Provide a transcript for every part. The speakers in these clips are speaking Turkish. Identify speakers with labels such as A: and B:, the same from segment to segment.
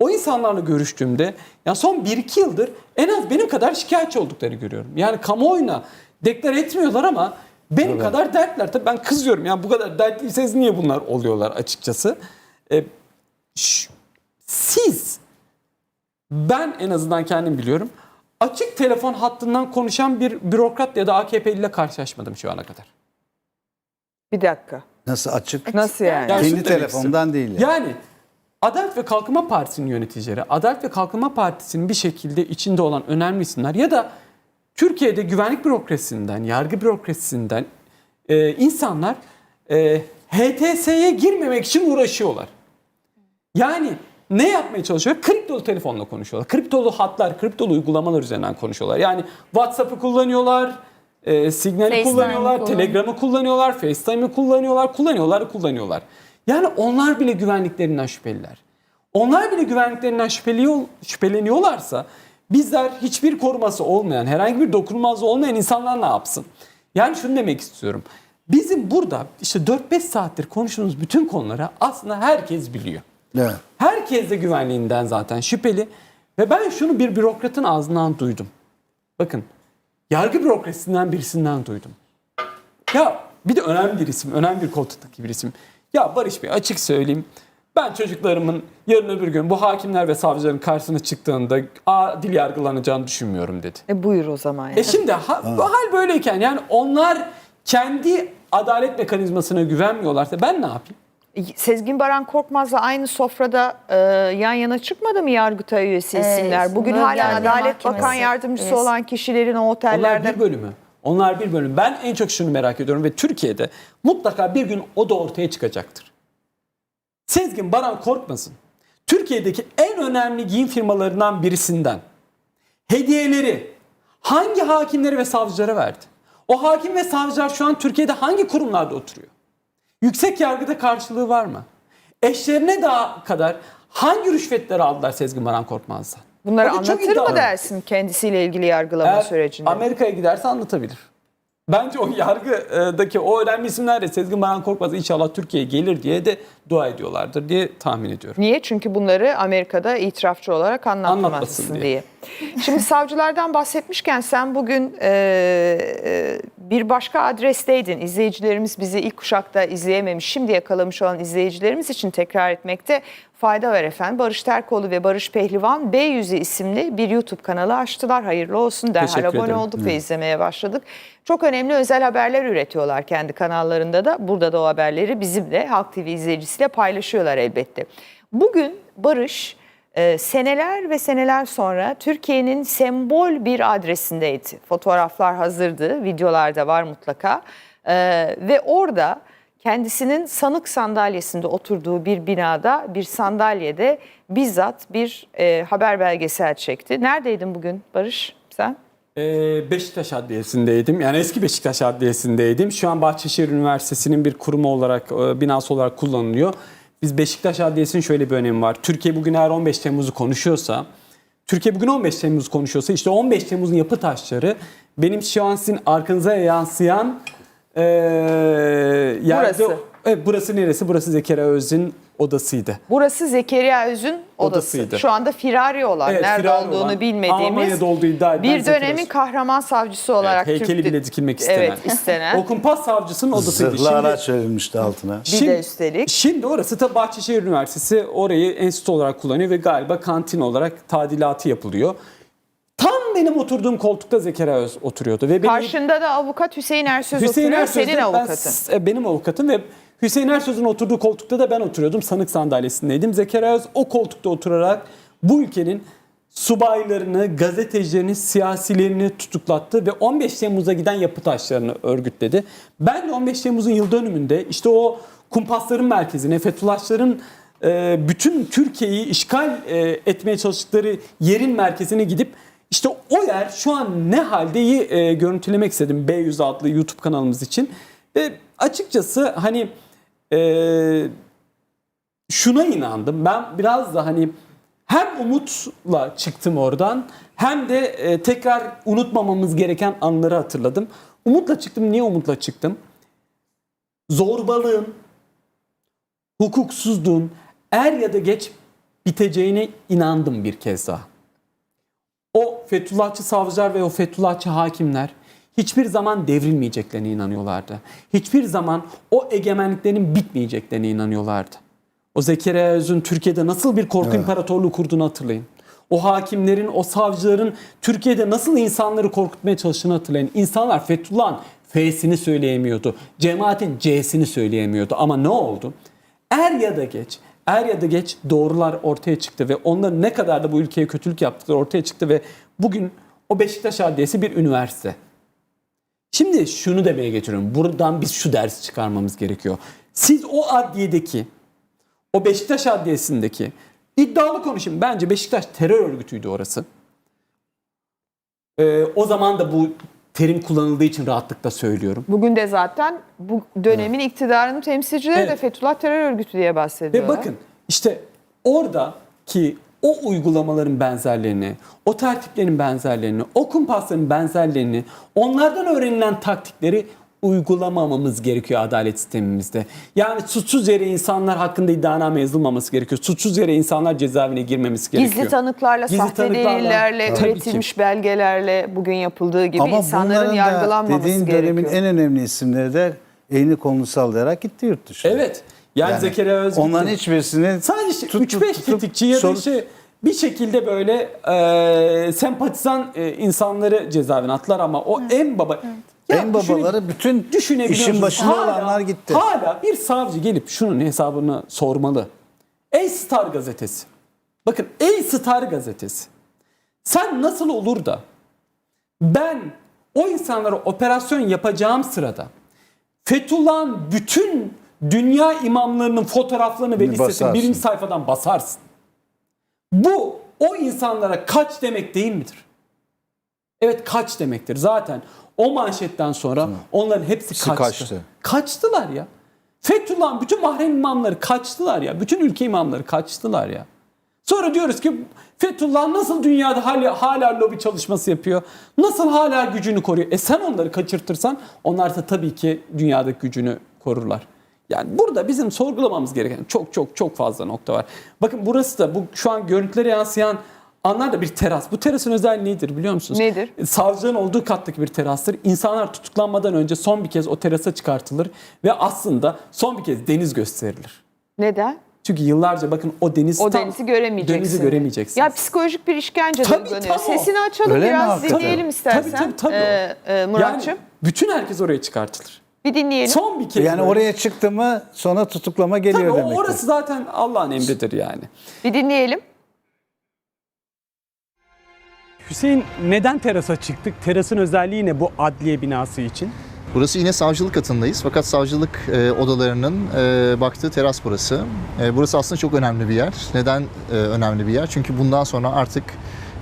A: o insanlarla görüştüğümde ya son 1-2 yıldır en az benim kadar şikayetçi olduklarını görüyorum. Yani kamuoyuna deklar etmiyorlar ama benim kadar dertler. Tabii ben kızıyorum ya bu kadar dertliyseniz niye bunlar oluyorlar açıkçası. E, ş- siz ben en azından kendim biliyorum. Açık telefon hattından konuşan bir bürokrat ya da AKP'li ile karşılaşmadım şu ana kadar.
B: Bir dakika.
C: Nasıl açık?
B: Nasıl yani?
A: Yani
C: Kendi telefondan değil yani.
A: Yani Adalet ve Kalkınma Partisi'nin yöneticileri, Adalet ve Kalkınma Partisi'nin bir şekilde içinde olan önemli isimler ya da Türkiye'de güvenlik bürokrasisinden, yargı bürokrasisinden e, insanlar e, HTS'ye girmemek için uğraşıyorlar. Yani ne yapmaya çalışıyor? Kriptolu telefonla konuşuyorlar. Kriptolu hatlar, kriptolu uygulamalar üzerinden konuşuyorlar. Yani WhatsApp'ı kullanıyorlar, e, Signal'i kullanıyorlar,
D: kullan-
A: Telegram'ı kullanıyorlar, FaceTime'ı kullanıyorlar, kullanıyorlar, kullanıyorlar. Yani onlar bile güvenliklerinden şüpheliler. Onlar bile güvenliklerinden şüpheliyor, şüpheleniyorlarsa bizler hiçbir koruması olmayan, herhangi bir dokunulmazlığı olmayan insanlar ne yapsın? Yani şunu demek istiyorum. Bizim burada işte 4-5 saattir konuştuğumuz bütün konuları aslında herkes biliyor.
C: Evet.
A: Herkes de güvenliğinden zaten şüpheli. Ve ben şunu bir bürokratın ağzından duydum. Bakın yargı bürokrasisinden birisinden duydum. Ya bir de önemli bir isim, önemli bir koltuktaki bir isim. Ya Barış Bey açık söyleyeyim. Ben çocuklarımın yarın öbür gün bu hakimler ve savcıların karşısına çıktığında adil yargılanacağını düşünmüyorum dedi.
B: E buyur o zaman. Yani.
A: E şimdi ha, bu hal böyleyken yani onlar kendi adalet mekanizmasına güvenmiyorlarsa ben ne yapayım?
B: Sezgin Baran Korkmaz'la aynı sofrada e, yan yana çıkmadı mı Yargıtay üyesi
D: Evet,
B: isimler? Bugün
D: Bölge
B: hala Adalet Bakan Yardımcısı
D: üyesi.
B: olan kişilerin o
A: Onlar
B: otellerde...
A: bir bölümü. Onlar bir bölüm. Ben en çok şunu merak ediyorum ve Türkiye'de mutlaka bir gün o da ortaya çıkacaktır. Sezgin Baran Korkmaz'ın Türkiye'deki en önemli giyim firmalarından birisinden hediyeleri hangi hakimlere ve savcılara verdi? O hakim ve savcılar şu an Türkiye'de hangi kurumlarda oturuyor? Yüksek yargıda karşılığı var mı? Eşlerine daha kadar hangi rüşvetleri aldılar Sezgin Baran Korkmaz'dan?
B: Bunları
A: çok
B: anlatır mı dersin kendisiyle ilgili yargılama
A: Eğer
B: sürecinde?
A: Amerika'ya giderse anlatabilir. Bence o yargıdaki o önemli isimler de Sezgin Baran Korkmaz inşallah Türkiye'ye gelir diye de dua ediyorlardır diye tahmin ediyorum.
B: Niye? Çünkü bunları Amerika'da itirafçı olarak
A: Anlatmasın
B: anlatmazsın
A: diye.
B: diye. Şimdi savcılardan bahsetmişken sen bugün e, e, bir başka adresteydin. İzleyicilerimiz bizi ilk kuşakta izleyememiş, şimdi yakalamış olan izleyicilerimiz için tekrar etmekte fayda var efendim. Barış Terkoğlu ve Barış Pehlivan B Yüzü isimli bir YouTube kanalı açtılar. Hayırlı olsun derhal
A: Teşekkür
B: abone
A: ederim.
B: olduk ve izlemeye başladık. Çok önemli özel haberler üretiyorlar kendi kanallarında da. Burada da o haberleri bizimle Halk TV izleyicisiyle paylaşıyorlar elbette. Bugün Barış e, seneler ve seneler sonra Türkiye'nin sembol bir adresindeydi. Fotoğraflar hazırdı, videolar da var mutlaka. E, ve orada kendisinin sanık sandalyesinde oturduğu bir binada bir sandalyede bizzat bir e, haber belgesel çekti. Neredeydin bugün Barış sen?
A: Ee, Beşiktaş Adliyesi'ndeydim. Yani eski Beşiktaş Adliyesi'ndeydim. Şu an Bahçeşehir Üniversitesi'nin bir kurumu olarak, e, binası olarak kullanılıyor. Biz Beşiktaş Adliyesi'nin şöyle bir önemi var. Türkiye bugün eğer 15 Temmuz'u konuşuyorsa, Türkiye bugün 15 Temmuz'u konuşuyorsa işte 15 Temmuz'un yapı taşları benim şu an sizin arkanıza yansıyan e, yerde...
B: Burası.
A: Evet, burası neresi? Burası Zekeriya Öz'ün odasıydı.
B: Burası Zekeriya Öz'ün odası.
A: Odasıydı.
B: Şu anda firari olan,
A: Evet,
B: nerede
A: firari
B: olduğunu
A: olan,
B: bilmediğimiz
A: Almanya'da olduğu iddia edilen
B: bir
A: Zekeriya
B: dönemin
A: Öz.
B: kahraman savcısı olarak
A: Evet, heykeli
B: Türk-
A: bile dikilmek istenen.
B: Evet, istenen.
A: O kumpas savcısının odasıydı.
C: Zırhlı
A: Şimdi-
C: araç verilmişti altına.
B: Bir de üstelik.
A: Şimdi orası da Bahçeşehir Üniversitesi orayı enstitü olarak kullanıyor ve galiba kantin olarak tadilatı yapılıyor. Tam benim oturduğum koltukta Zekeriya Öz oturuyordu. Ve benim,
B: Karşında da avukat Hüseyin Ersöz
A: Hüseyin
B: oturuyor,
A: Ersöz de
B: senin
A: ben-
B: avukatın.
A: e, benim avukatım ve Hüseyin Ersöz'ün oturduğu koltukta da ben oturuyordum. Sanık sandalyesindeydim. Zekeriya Öz o koltukta oturarak bu ülkenin subaylarını, gazetecilerini, siyasilerini tutuklattı ve 15 Temmuz'a giden yapı taşlarını örgütledi. Ben de 15 Temmuz'un yıl dönümünde işte o kumpasların merkezine, Fethullahçıların e, bütün Türkiye'yi işgal e, etmeye çalıştıkları yerin merkezine gidip işte o yer şu an ne haldeyi e, görüntülemek istedim B100 adlı YouTube kanalımız için. Ve açıkçası hani e, şuna inandım. Ben biraz da hani hem umutla çıktım oradan hem de e, tekrar unutmamamız gereken anları hatırladım. Umutla çıktım. Niye umutla çıktım? Zorbalığın, hukuksuzluğun er ya da geç biteceğine inandım bir kez daha. O Fethullahçı savcılar ve o Fethullahçı hakimler hiçbir zaman devrilmeyeceklerine inanıyorlardı. Hiçbir zaman o egemenliklerin bitmeyeceklerine inanıyorlardı. O Zekeriya Öz'ün Türkiye'de nasıl bir korku imparatorluğu kurduğunu hatırlayın. O hakimlerin, o savcıların Türkiye'de nasıl insanları korkutmaya çalıştığını hatırlayın. İnsanlar Fethullah'ın F'sini söyleyemiyordu. Cemaatin C'sini söyleyemiyordu. Ama ne oldu? Er ya da geç, er ya da geç doğrular ortaya çıktı ve onların ne kadar da bu ülkeye kötülük yaptıkları ortaya çıktı ve bugün o Beşiktaş Adliyesi bir üniversite. Şimdi şunu demeye getiriyorum. Buradan biz şu dersi çıkarmamız gerekiyor. Siz o adliyedeki, o Beşiktaş Adliyesi'ndeki iddialı konuşayım. Bence Beşiktaş terör örgütüydü orası. Ee, o zaman da bu terim kullanıldığı için rahatlıkla söylüyorum.
B: Bugün de zaten bu dönemin iktidarının temsilcileri de
A: Evet.
B: Fethullah terör örgütü diye
A: Ve
B: bahsediyorlar.
A: bakın işte oradaki o uygulamaların benzerlerini, o tertiplerin benzerlerini, o kumpasların benzerlerini, onlardan öğrenilen taktikleri uygulamamamız gerekiyor adalet sistemimizde. Yani suçsuz yere insanlar hakkında iddianame yazılmaması gerekiyor. Suçsuz yere insanlar cezaevine girmemesi gerekiyor.
B: Gizli tanıklarla,
A: Gizli
B: sahte
A: tanıklarla.
B: delillerle,
A: Tabii ki.
B: üretilmiş belgelerle bugün yapıldığı gibi
C: Ama
B: insanların yargılanmaması
C: dediğin
B: gerekiyor.
C: dönemin en önemli isimleri de elini kolunu sallayarak gitti yurt dışına.
A: Evet. Yani,
C: Yani
A: Zekeriya Özgür.
C: Onların hiçbirisini
A: Sadece
C: tut-
A: 3-5
C: tutup
A: tetikçi ya da işte bir şekilde böyle e, sempatizan e, insanları cezaevine attılar ama o en baba Ya
C: en babaları bütün işin başında
A: Hala-
C: olanlar gitti.
A: Hala bir savcı gelip şunun hesabını sormalı. Ey Star gazetesi. Bakın Ey Star gazetesi. Sen nasıl olur da ben o insanlara operasyon yapacağım sırada Fethullah'ın bütün dünya imamlarının fotoğraflarını ve listesini
C: basarsın.
A: birinci sayfadan basarsın. Bu o insanlara kaç demek değil midir? Evet kaç demektir. Zaten o manşetten sonra onların hepsi
C: Hepsi
A: kaçtı.
C: kaçtı.
A: Kaçtılar ya. Fethullah'ın bütün mahrem imamları kaçtılar ya. Bütün ülke imamları kaçtılar ya. Sonra diyoruz ki Fethullah nasıl dünyada hala, hala lobi çalışması yapıyor? Nasıl hala gücünü koruyor? E sen onları kaçırtırsan onlar da tabii ki dünyadaki gücünü korurlar. Yani burada bizim sorgulamamız gereken çok çok çok fazla nokta var. Bakın burası da bu şu an görüntülere yansıyan anlar da bir teras. Bu terasın özelliği nedir biliyor musunuz?
B: Nedir?
A: Savcılığın olduğu kattaki bir terastır. İnsanlar tutuklanmadan önce son bir kez o terasa çıkartılır ve aslında son bir kez deniz gösterilir.
B: Neden?
A: Çünkü yıllarca bakın o deniz
B: O
A: tam-
B: denizi göremeyeceksin.
A: Denizi göremeyeceksin.
B: Ya psikolojik bir işkence
A: Tabii,
B: uygulanıyor.
A: tam.
B: Sesini açalım
C: Öyle
B: biraz dinleyelim istersen.
A: Tabii tabii tabii.
B: Ee, e, Muratçım
A: Yani bütün herkes oraya çıkartılır.
B: Bir dinleyelim.
A: Son bir kez.
C: Yani oraya çıktı mı sonra tutuklama
A: Tabii
C: geliyor
A: o-
C: demektir.
A: orası zaten Allah'ın emridir yani.
B: Bir dinleyelim.
A: Hüseyin neden terasa çıktık? Terasın özelliği ne bu adliye binası için?
D: Burası yine savcılık katındayız fakat savcılık e, odalarının e, baktığı teras burası. E, burası aslında çok önemli bir yer. Neden e, önemli bir yer? Çünkü bundan sonra artık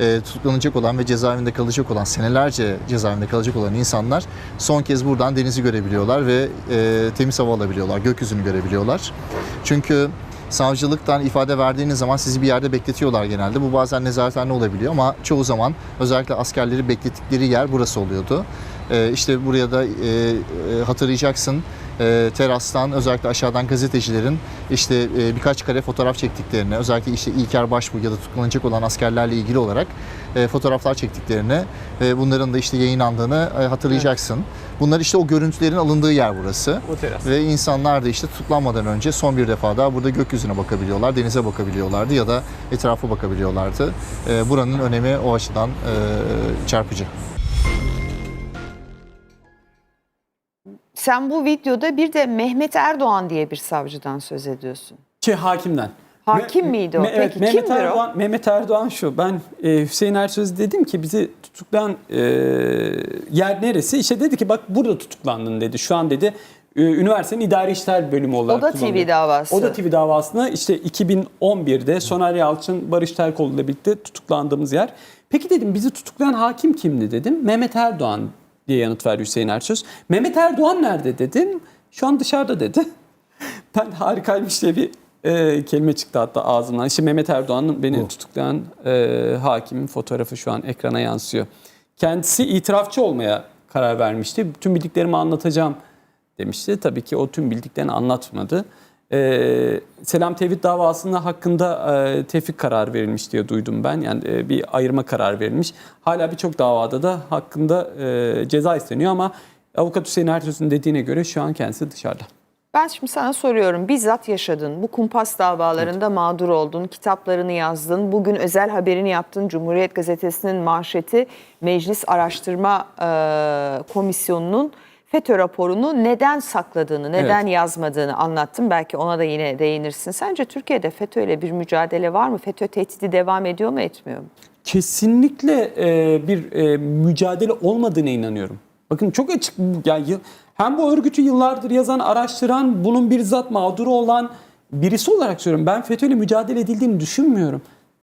D: e, tutuklanacak olan ve cezaevinde kalacak olan, senelerce cezaevinde kalacak olan insanlar son kez buradan denizi görebiliyorlar ve e, temiz hava alabiliyorlar, gökyüzünü görebiliyorlar. Çünkü savcılıktan ifade verdiğiniz zaman sizi bir yerde bekletiyorlar genelde. Bu bazen nezarethane olabiliyor ama çoğu zaman özellikle askerleri beklettikleri yer burası oluyordu. Ee, işte buraya da e, e, hatırlayacaksın e, terastan özellikle aşağıdan gazetecilerin işte e, birkaç kare fotoğraf çektiklerini özellikle işte İlker Başbuğ ya da tutuklanacak olan askerlerle ilgili olarak e, fotoğraflar çektiklerini ve bunların da işte yayınlandığını e, hatırlayacaksın. Bunlar işte o görüntülerin alındığı yer burası.
A: O teras.
D: Ve insanlar da işte tutuklanmadan önce son bir defa daha burada gökyüzüne bakabiliyorlar, denize bakabiliyorlardı ya da etrafa bakabiliyorlardı. Buranın önemi o açıdan e, çarpıcı.
B: Sen bu videoda bir de Mehmet Erdoğan diye bir savcıdan söz ediyorsun.
A: Ki hakimden.
B: Hakim miydi o?
A: evet,
B: Peki
A: Mehmet
B: kimdir o?
A: Erdoğan, Mehmet Erdoğan şu. Ben e, Hüseyin Ersöz dedim ki bizi tutuklayan e, yer neresi? İşte dedi ki bak burada tutuklandın dedi. Şu an dedi e, üniversitenin idari işler bölümü olarak
B: O da TV davası.
A: O da TV davasını işte 2011'de Soner Yalçın, Barış Terkoğlu ile birlikte tutuklandığımız yer. Peki dedim bizi tutuklayan hakim kimdi dedim. Mehmet Erdoğan diye yanıt verdi Hüseyin Ersöz. Mehmet Erdoğan nerede dedim. Şu an dışarıda dedi. Ben harikaymış diye bir e, kelime çıktı hatta ağzımdan. İşte Mehmet Erdoğan'ın beni tutuklayan e, hakimin fotoğrafı şu an ekrana yansıyor. Kendisi itirafçı olmaya karar vermişti. Tüm bildiklerimi anlatacağım demişti. Tabii ki o tüm bildiklerini anlatmadı. Ee, Selam Tevhid davasında hakkında e, tevfik kararı verilmiş diye duydum ben. Yani e, bir ayırma kararı verilmiş. Hala birçok davada da hakkında e, ceza isteniyor ama avukat Hüseyin Ertöz'ün dediğine göre şu an kendisi dışarıda.
B: Ben şimdi sana soruyorum. Bizzat yaşadın. Bu kumpas davalarında mağdur oldun. Kitaplarını yazdın. Bugün özel haberini yaptın. Cumhuriyet Gazetesi'nin manşeti Meclis Araştırma e, Komisyonu'nun FETÖ raporunu neden sakladığını, neden
A: Evet.
B: yazmadığını anlattım. Belki ona da yine değinirsin. Sence Türkiye'de FETÖ ile bir mücadele var mı? FETÖ tehdidi devam ediyor mu, etmiyor mu?
A: kesinlikle e, bir e, mücadele olmadığına inanıyorum. Bakın çok açık yani hem bu örgütü yıllardır yazan, araştıran, bunun bizzat mağduru olan birisi olarak söylüyorum. Ben FETÖ'yle mücadele edildiğini düşünmüyorum.